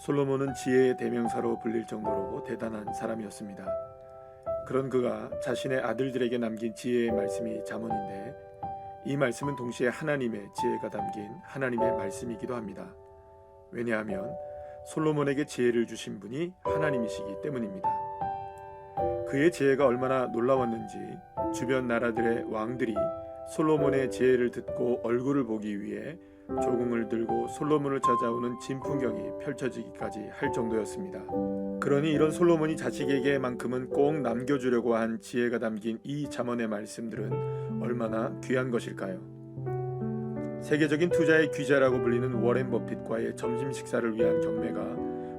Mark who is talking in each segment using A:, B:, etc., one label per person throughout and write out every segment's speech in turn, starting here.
A: 솔로몬은 지혜의 대명사로 불릴 정도로 대단한 사람이었습니다. 그런 그가 자신의 아들들에게 남긴 지혜의 말씀이 잠언인데 이 말씀은 동시에 하나님의 지혜가 담긴 하나님의 말씀이기도 합니다. 왜냐하면 솔로몬에게 지혜를 주신 분이 하나님이시기 때문입니다. 그의 지혜가 얼마나 놀라웠는지 주변 나라들의 왕들이 솔로몬의 지혜를 듣고 얼굴을 보기 위해 조공을 들고 솔로몬을 찾아오는 진풍경이 펼쳐지기까지 할 정도였습니다. 그러니 이런 솔로몬이 자식에게만큼은 꼭 남겨주려고 한 지혜가 담긴 이 잠언의 말씀들은 얼마나 귀한 것일까요? 세계적인 투자의 귀재라고 불리는 워렌 버핏과의 점심 식사를 위한 경매가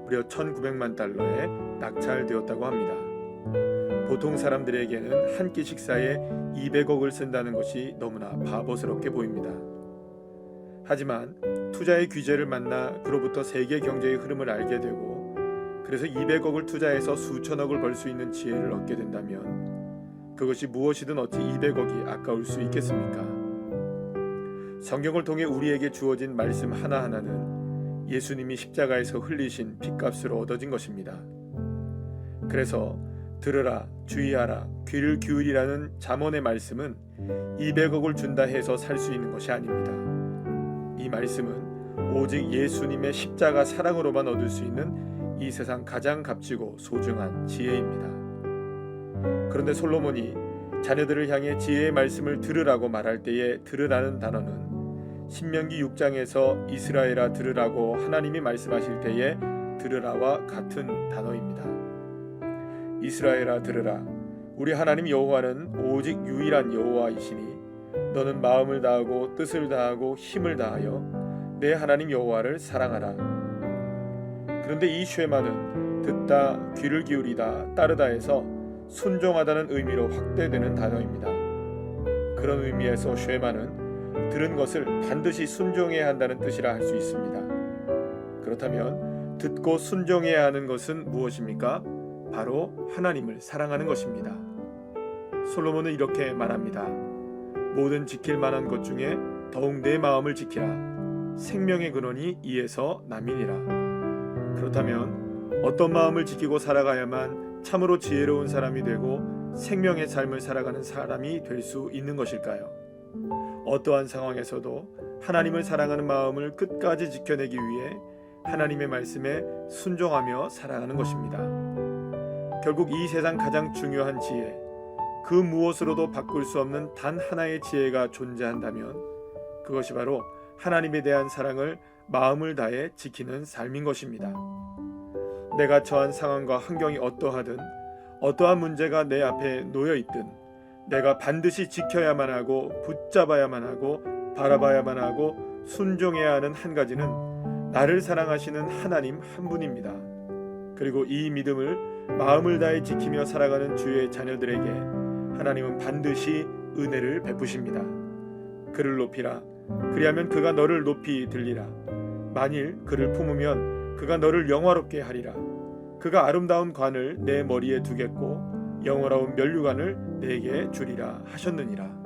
A: 무려 1,900만 달러에 낙찰되었다고 합니다. 보통 사람들에게는 한 끼 식사에 200억을 쓴다는 것이 너무나 바보스럽게 보입니다. 하지만 투자의 규제를 만나 그로부터 세계 경제의 흐름을 알게 되고 그래서 200억을 투자해서 수천억을 벌 수 있는 지혜를 얻게 된다면 그것이 무엇이든 어찌 200억이 아까울 수 있겠습니까? 성경을 통해 우리에게 주어진 말씀 하나하나는 예수님이 십자가에서 흘리신 핏값으로 얻어진 것입니다. 그래서 들으라 주의하라 귀를 기울이라는 잠언의 말씀은 200억을 준다 해서 살 수 있는 것이 아닙니다. 이 말씀은 오직 예수님의 십자가 사랑으로만 얻을 수 있는 이 세상 가장 값지고 소중한 지혜입니다. 그런데 솔로몬이 자녀들을 향해 지혜의 말씀을 들으라고 말할 때에 들으라는 단어는 신명기 6장에서 이스라엘아 들으라고 하나님이 말씀하실 때에 들으라와 같은 단어입니다. 이스라엘아 들으라 우리 하나님 여호와는 오직 유일한 여호와이시니 너는 마음을 다하고 뜻을 다하고 힘을 다하여 내 하나님 여호와를 사랑하라. 그런데 이 쉐마는 듣다, 귀를 기울이다, 따르다에서 순종하다는 의미로 확대되는 단어입니다. 그런 의미에서 쉐마는 들은 것을 반드시 순종해야 한다는 뜻이라 할 수 있습니다. 그렇다면 듣고 순종해야 하는 것은 무엇입니까? 바로 하나님을 사랑하는 것입니다. 솔로몬은 이렇게 말합니다. 모든 지킬 만한 것 중에 더욱 내 마음을 지키라. 생명의 근원이 이에서 남이니라. 그렇다면 어떤 마음을 지키고 살아가야만 참으로 지혜로운 사람이 되고 생명의 삶을 살아가는 사람이 될 수 있는 것일까요? 어떠한 상황에서도 하나님을 사랑하는 마음을 끝까지 지켜내기 위해 하나님의 말씀에 순종하며 살아가는 것입니다. 결국 이 세상 가장 중요한 지혜, 그 무엇으로도 바꿀 수 없는 단 하나의 지혜가 존재한다면 그것이 바로 하나님에 대한 사랑을 마음을 다해 지키는 삶인 것입니다. 내가 처한 상황과 환경이 어떠하든 어떠한 문제가 내 앞에 놓여 있든 내가 반드시 지켜야만 하고 붙잡아야만 하고 바라봐야만 하고 순종해야 하는 한 가지는 나를 사랑하시는 하나님 한 분입니다. 그리고 이 믿음을 마음을 다해 지키며 살아가는 주의 자녀들에게 하나님은 반드시 은혜를 베푸십니다. 그를 높이라. 그리하면 그가 너를 높이 들리라. 만일 그를 품으면 그가 너를 영화롭게 하리라. 그가 아름다운 관을 내 머리에 두겠고 영화로운 면류관을 내게 주리라 하셨느니라.